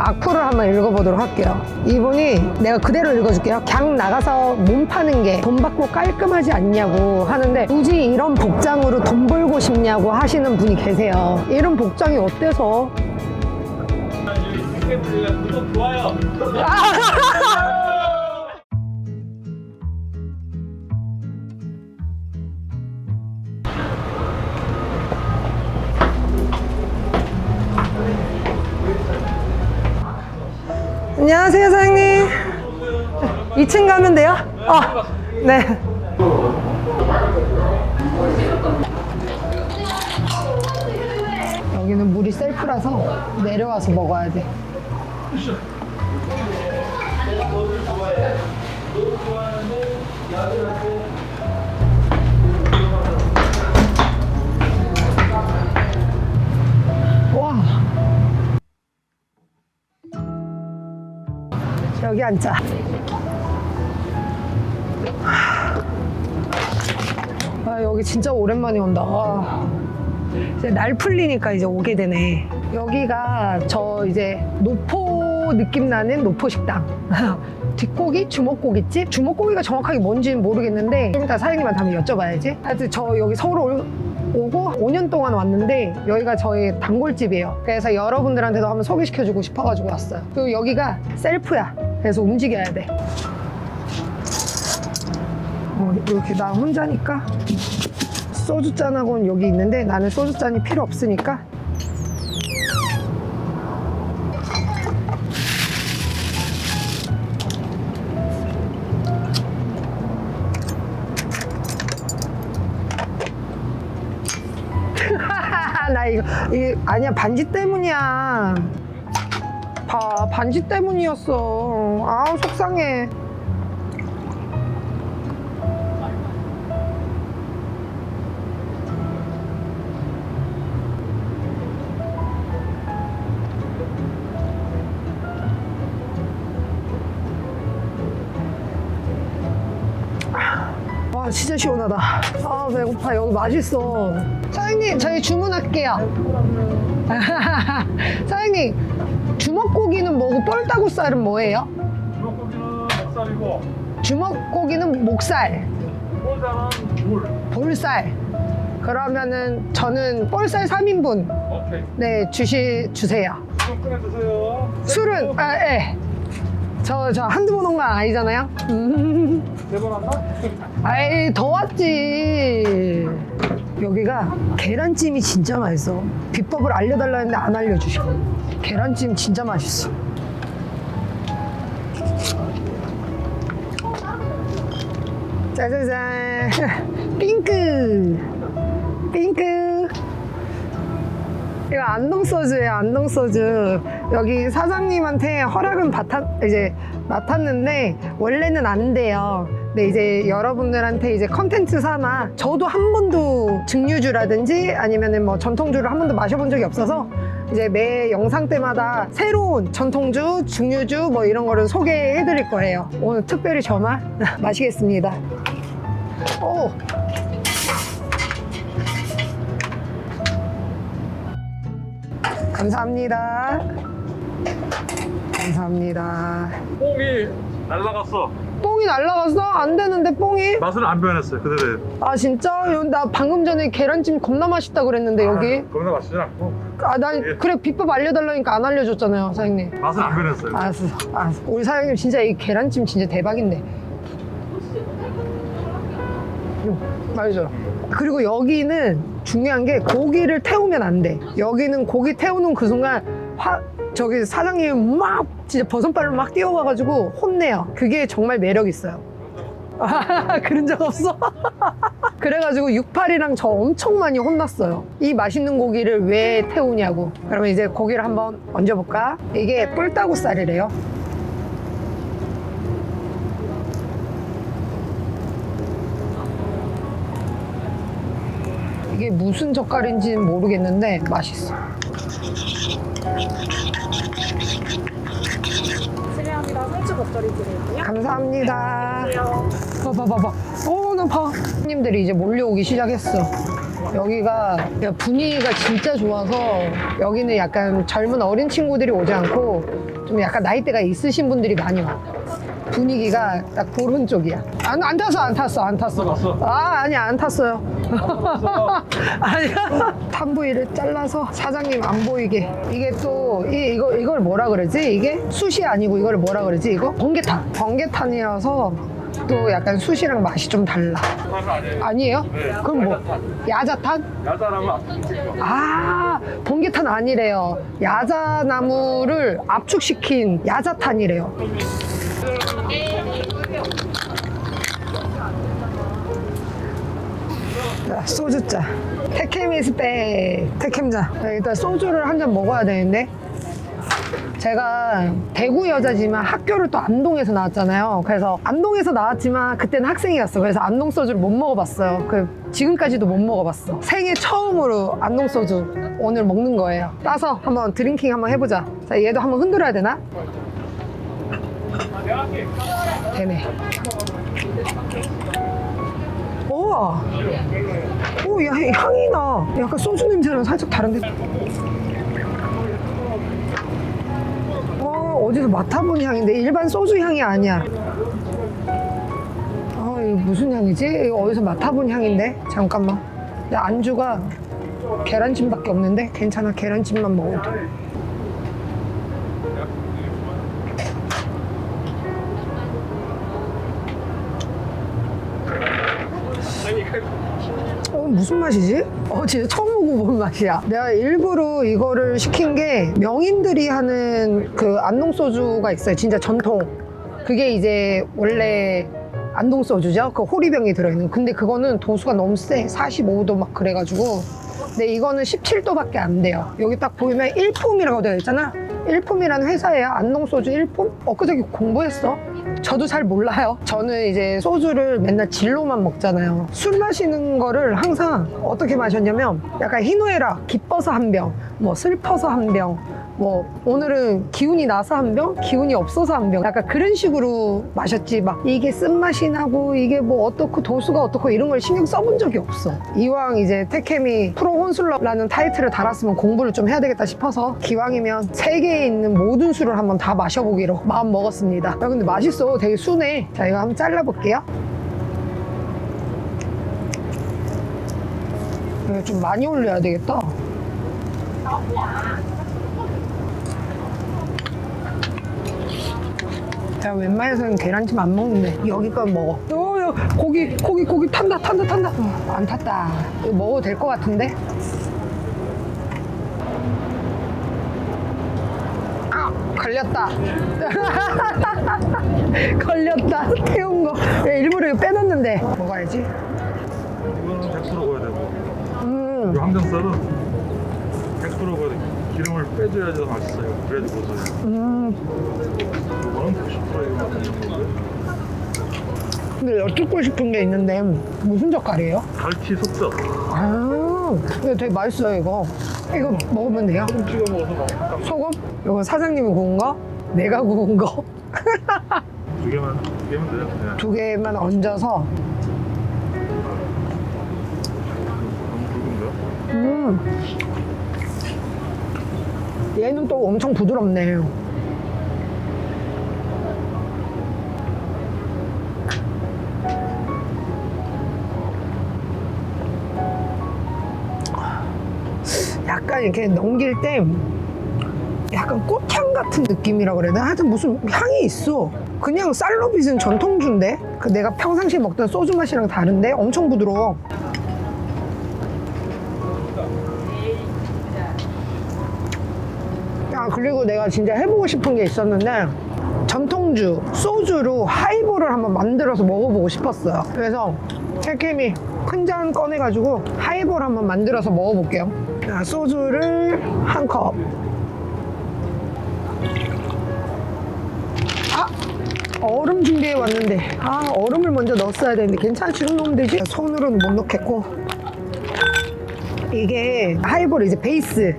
악플을 한번 읽어보도록 할게요. 이분이 내가 그대로 읽어줄게요. 강 나가서 몸 파는 게 돈 받고 깔끔하지 않냐고 하는데 굳이 이런 복장으로 돈 벌고 싶냐고 하시는 분이 계세요. 이런 복장이 어때서? 구독 좋아요. 안녕하세요, 사장님. 2층 가면 돼요? 어, 네. 여기는 물이 셀프라서 내려와서 먹어야 돼. 와. 여기 앉자. 아, 여기 진짜 오랜만에 온다. 와. 이제 날 풀리니까 이제 오게 되네. 여기가 저 이제 노포 느낌 나는 노포 식당. 뒷고기? 주먹고기집? 주먹고기가 정확하게 뭔지는 모르겠는데 좀 이따 사장님한테 한번 여쭤봐야지. 하여튼 저 여기 서울 올- 오고 5년 동안 왔는데 여기가 저희 단골집이에요. 그래서 여러분들한테도 한번 소개시켜주고 싶어가지고 왔어요. 그리고 여기가 셀프야. 그래서 움직여야 돼. 어, 이렇게 나 혼자니까 소주 잔하고는 여기 있는데 나는 소주 잔이 필요 없으니까 나 이거 이게 아니야 반지 때문이야 봐 반지 때문이었어. 아우 속상해. 와 진짜 시원하다. 아 배고파. 여기 맛있어. 사장님 저희 주문할게요. 사장님 주먹고기는 뭐고 뻘따구살은 뭐예요? 주먹고기는 목살이고, 주먹고기는 목살 꼴살은 물. 볼살 그러면은 저는 볼살 3인분 오케이. 네 주시 주세요 좀 꺼내 드세요. 술은 아 예 저 저 한두 번 온 건 아니잖아요 음. 네번 왔나? 아이 더 왔지 여기가 계란찜이 진짜 맛있어 비법을 알려달라 했는데 안 알려주셔 계란찜 진짜 맛있어 짜자잔 핑크 핑크 이거 안동 소주예요, 안동 소주. 여기 사장님한테 허락은 받았, 이제 맡았는데 원래는 안 돼요. 근데 이제 여러분들한테 이제 컨텐츠 삼아 저도 한 번도 증류주라든지 아니면은 뭐 전통주를 한 번도 마셔본 적이 없어서 이제 매 영상 때마다 새로운 전통주, 증류주 뭐 이런 거를 소개해 드릴 거예요. 오늘 특별히 저만 마시겠습니다. 오, 감사합니다. 감사합니다. 뽕이 날라갔어. 뽕이 날라갔어? 안 되는데 뽕이? 맛은 안 변했어요. 그대로. 아 진짜? 나 방금 전에 계란찜 겁나 맛있다 그랬는데 여기 겁나 맛있진 않고. 아난 그래 비법 알려달라니까 안 알려줬잖아요 사장님. 맛은 안 변했어요. 알았어 알았어 우리 사장님 진짜 이 계란찜 진짜 대박인데. 음, 맛있어. 그리고 여기는 중요한 게 고기를 태우면 안 돼. 여기는 고기 태우는 그 순간 화 저기 사장님이 막 진짜 버선발로 막 뛰어와가지고 혼내요. 그게 정말 매력 있어요. 아, 그런 적 없어? 그래가지고 68이랑 저 엄청 많이 혼났어요. 이 맛있는 고기를 왜 태우냐고. 그러면 이제 고기를 한번 얹어볼까? 이게 뿔따구살이래요. 이게 무슨 젓갈인지는 모르겠는데 맛있어. 실례합니다. 상추 겉절이 드릴게요. 감사합니다. 봐봐, 봐봐. 어, 나 봐. 손님들이 이제 몰려오기 시작했어. 여기가 분위기가 진짜 좋아서 여기는 약간 젊은 어린 친구들이 오지 않고 좀 약간 나이대가 있으신 분들이 많이 와. 분위기가 딱 그런 쪽이야. 안, 안 탔어, 안 탔어, 안 탔어. 아, 아니, 안 탔어요. 아니야. 탄부위를 잘라서 사장님 안 보이게. 이게 또, 이, 이거, 이걸 뭐라 그러지? 이게 숯이 아니고 이걸 뭐라 그러지? 이거? 번개탄. 번개탄이라서 또 약간 숯이랑 맛이 좀 달라. 아니에요. 그럼 뭐? 야자탄. 야자라면. 아, 번개탄 아니래요. 야자나무를 압축시킨 야자탄이래요. 자, 소주자. 테케미스 백. 테캠자. 자, 일단 소주를 한 잔 먹어야 되는데. 제가 대구 여자지만 학교를 또 안동에서 나왔잖아요. 그래서 안동에서 나왔지만 그때는 학생이었어. 그래서 안동 소주를 못 먹어봤어요. 그 지금까지도 못 먹어봤어. 생애 처음으로 안동 소주 오늘 먹는 거예요. 따서 한번 드링킹 한번 해보자. 자, 얘도 한번 흔들어야 되나? 되네. 우와. 오, 야, 향이 나. 약간 소주 냄새랑 살짝 다른데. 어, 어디서 맡아본 향인데 일반 소주 향이 아니야. 아, 이거 무슨 향이지? 이거 어디서 맡아본 향인데? 잠깐만. 내 안주가 계란찜밖에 없는데 괜찮아. 계란찜만 먹어도 돼. 어, 무슨 맛이지? 어, 진짜 처음 먹어본 맛이야. 내가 일부러 이거를 시킨 게 명인들이 하는 그 안동 소주가 있어요. 진짜 전통. 그게 이제 원래 안동 소주죠. 그 호리병이 들어있는. 근데 그거는 도수가 너무 세. 45도 막 그래가지고. 근데 이거는 17도밖에 안 돼요. 여기 딱 보이면 일품이라고 되어 있잖아. 일품이라는 회사예요. 안동 소주 일품? 엊그저께 공부했어. 저도 잘 몰라요. 저는 이제 소주를 맨날 진로만 먹잖아요. 술 마시는 거를 항상 어떻게 마셨냐면 약간 희노애락, 기뻐서 한 병, 뭐 슬퍼서 한 병, 뭐 오늘은 기운이 나서 한 병, 기운이 없어서 한 병. 약간 그런 식으로 마셨지. 막 이게 쓴맛이 나고 이게 뭐 어떻고 도수가 어떻고 이런 걸 신경 써본 적이 없어. 이왕 이제 테캠이 프로 혼술러라는 타이틀을 달았으면 공부를 좀 해야 되겠다 싶어서 기왕이면 세계에 있는 모든 술을 한번 다 마셔보기로 마음 먹었습니다. 야 근데 맛있어. 되게 순해. 자 이거 한번 잘라볼게요. 이거 좀 많이 올려야 되겠다. 제가 웬만해서는 계란찜 안 먹는데 여기 건 먹어. 어, 야, 고기 고기 고기 탄다 탄다 탄다. 어, 안 탔다. 이거 먹어도 될 것 같은데? 아 걸렸다. 걸렸다. 태운 거. 야, 일부러 이거 빼놨는데 먹어야지. 이거는 100% 거야 되고. 음. 이 항정살은 100% 거야 돼. 기름을 빼줘야지 더 맛있어요. 그래야지 고소해요. 음. 근데 여쭙고 싶은 게 있는데 무슨 젓갈이에요? 갈치 속젓. 아, 이거 되게 맛있어요 이거. 이거 먹으면 돼요? 조금 찍어 먹어서 막 소금? 이거 사장님이 구운 거? 내가 구운 거? 두 개만 두 개면 돼요. 네. 두 개만 얹어서 너무 굵은가요? 음. 얘는 또 엄청 부드럽네. 약간 이렇게 넘길 때 약간 꽃향 같은 느낌이라 그래야 되나? 하여튼 무슨 향이 있어. 그냥 쌀로 빚은 전통주인데? 그 내가 평상시에 먹던 소주 맛이랑 다른데? 엄청 부드러워. 아 그리고 내가 진짜 해보고 싶은 게 있었는데 전통주 소주로 하이볼을 한번 만들어서 먹어보고 싶었어요 그래서 캘캠이 큰 잔 꺼내가지고 하이볼 한번 만들어서 먹어볼게요 자, 소주를 한 컵. 아 얼음 준비해 왔는데. 아 얼음을 먼저 넣었어야 되는데 괜찮아 지금 넣으면 되지? 손으로는 못 넣겠고. 이게 하이볼 이제 베이스.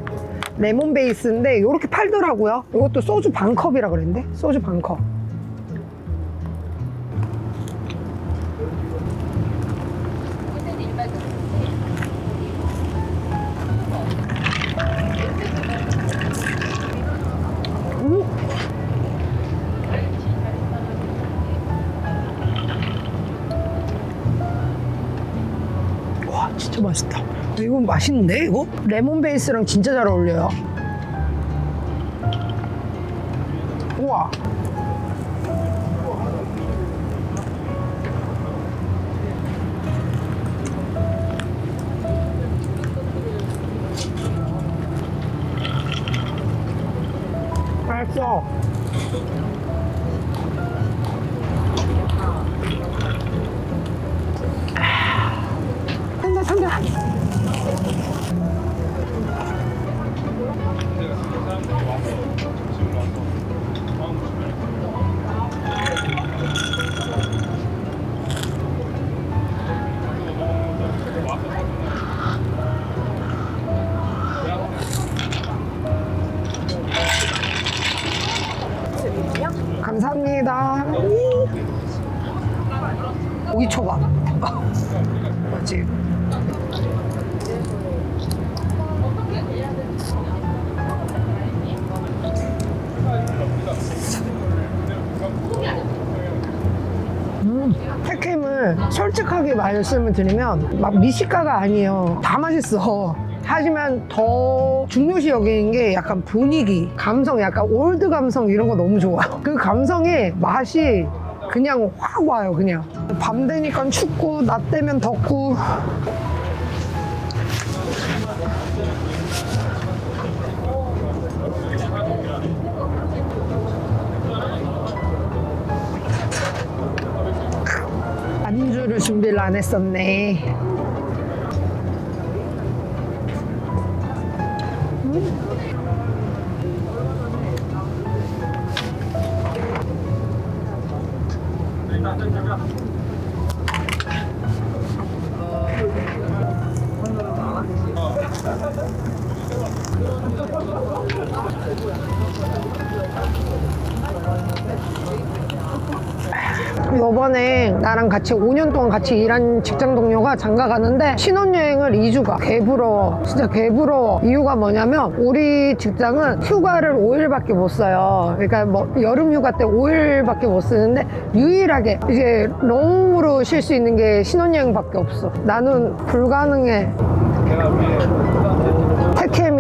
레몬 베이스인데 이렇게 팔더라고요. 이것도 소주 반 컵이라 그랬는데? 소주 반 컵. 맛있다. 이거 맛있는데 이거? 레몬 베이스랑 진짜 잘 어울려요. 우와. 음, 택햄을 솔직하게 말씀을 드리면 막 미식가가 아니에요. 다 맛있어. 하지만 더 중요시 여기는 게 약간 분위기, 감성, 약간 올드 감성 이런 거 너무 좋아. 그 감성의 맛이 그냥 확 와요, 그냥. 밤 되니까 춥고, 낮 되면 덥고. 안주를 준비를 안 했었네. 요번에 나랑 같이 5년 동안 같이 일한 직장 동료가 장가 가는데 신혼여행을 2주 가. 개부러워. 진짜 개부러워. 이유가 뭐냐면 우리 직장은 휴가를 5일밖에 못 써요. 그러니까 뭐 여름 휴가 때 5일밖에 못 쓰는데 유일하게 이제 롱으로 쉴 수 있는 게 신혼여행밖에 없어. 나는 불가능해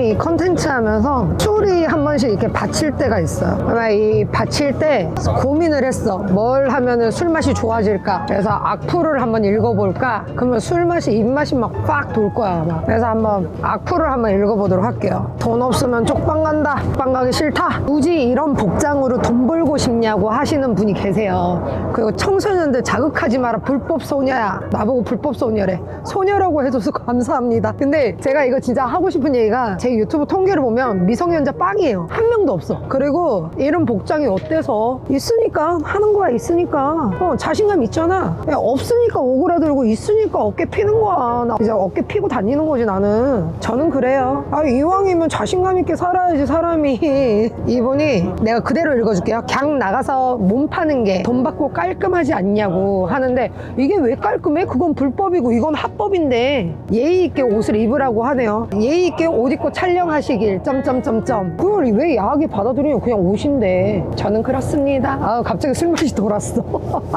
이 컨텐츠 하면서 술이 한 번씩 이렇게 받칠 때가 있어요. 아마 이 받칠 때 고민을 했어. 뭘 하면은 술 맛이 좋아질까? 그래서 악플을 한번 읽어볼까? 그러면 술 맛이 입맛이 막빡돌 거야 아마. 그래서 한번 악플을 한번 읽어보도록 할게요. 돈 없으면 쪽방 간다. 쪽방 가기 싫다. 굳이 이런 복장으로 돈 벌고 싶냐고 하시는 분이 계세요. 그리고 청소년들 자극하지 마라. 불법 소녀야. 나보고 불법 소녀래. 소녀라고 해줘서 감사합니다. 근데 제가 이거 진짜 하고 싶은 얘기가 제 유튜브 통계를 보면 미성년자 빵이에요. 한 명도 없어. 그리고 이런 복장이 어때서? 있으니까 하는 거야. 있으니까. 어, 자신감 있잖아. 야, 없으니까 오그라들고 있으니까 어깨 피는 거야. 나 이제 어깨 피고 다니는 거지 나는. 저는 그래요. 아 이왕이면 자신감 있게 살아야지 사람이. 이분이 내가 그대로 읽어줄게요. 그냥 나가서 몸 파는 게 돈 받고 깔끔하지 않냐고 하는데 이게 왜 깔끔해? 그건 불법이고 이건 합법인데 예의 있게 옷을 입으라고 하네요. 예의 있게 옷 입고 촬영하시길 점점점점. 그걸 왜 야하게 받아들여요? 그냥 옷인데. 저는 그렇습니다. 아 갑자기 술 맛이 돌았어.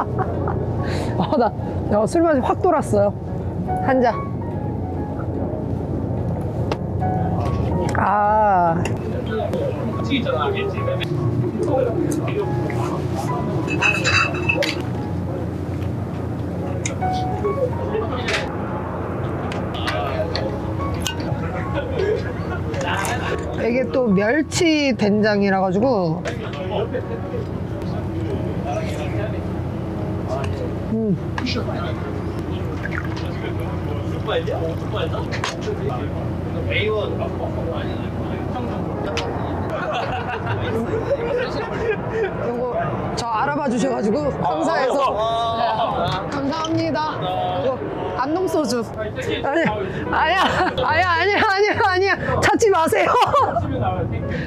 아나 야, 술 맛이 확 돌았어요. 한 잔. 아. 또 멸치 된장이라 가지고 음. 요거 저 알아봐 주셔가지고 감사해서 네, 감사합니다. 이거 안동 소주. 아니 아니야 아니야 아니야 아니야 아니야 찾지 마세요.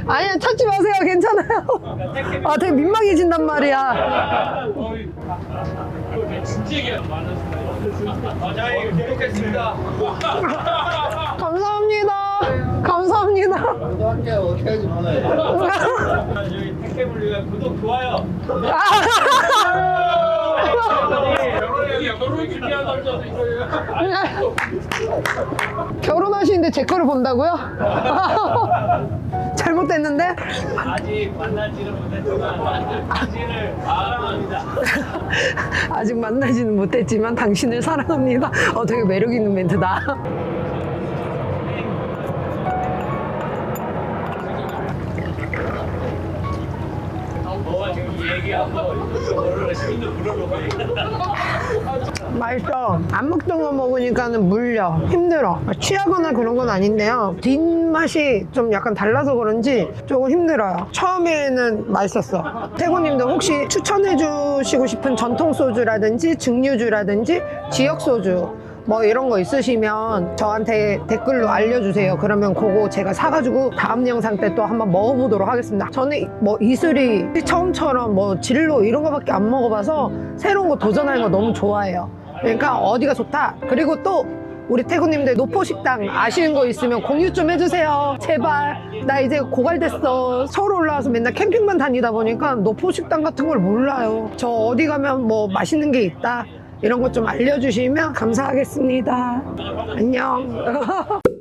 아니야 찾지 마세요 괜찮아요. 아 되게 민망해진단 말이야. 감사합니다. 감사합니다. 어떻게 하지 말아요. 구독 좋아요. 아, 결혼하시는데 제 거를 본다고요? 잘못됐는데? 아직 만나지는 못했지만 당신을 사랑합니다. 아직 만나지는 못했지만 당신을 사랑합니다. 어, 되게 매력 있는 멘트다. 너가 지금 얘기한 거 너를 시민도 물어보고 맛있어. 안 먹던 거 먹으니까는 물려. 힘들어. 취하거나 그런 건 아닌데요. 뒷맛이 좀 약간 달라서 그런지 조금 힘들어요. 처음에는 맛있었어. 태구님도 혹시 추천해 주시고 싶은 전통 소주라든지 증류주라든지 지역 소주 뭐 이런 거 있으시면 저한테 댓글로 알려주세요. 그러면 그거 제가 사가지고 다음 영상 때 또 한번 먹어보도록 하겠습니다. 저는 뭐 이슬이 처음처럼 뭐 진로 이런 거밖에 안 먹어봐서 새로운 거 도전하는 거 너무 좋아해요. 그러니까 어디가 좋다. 그리고 또 우리 태구님들 노포 식당 아시는 거 있으면 공유 좀 해주세요. 제발. 나 이제 고갈됐어. 서울 올라와서 맨날 캠핑만 다니다 보니까 노포 식당 같은 걸 몰라요. 저 어디 가면 뭐 맛있는 게 있다. 이런 것 좀 알려주시면 감사하겠습니다. 안녕.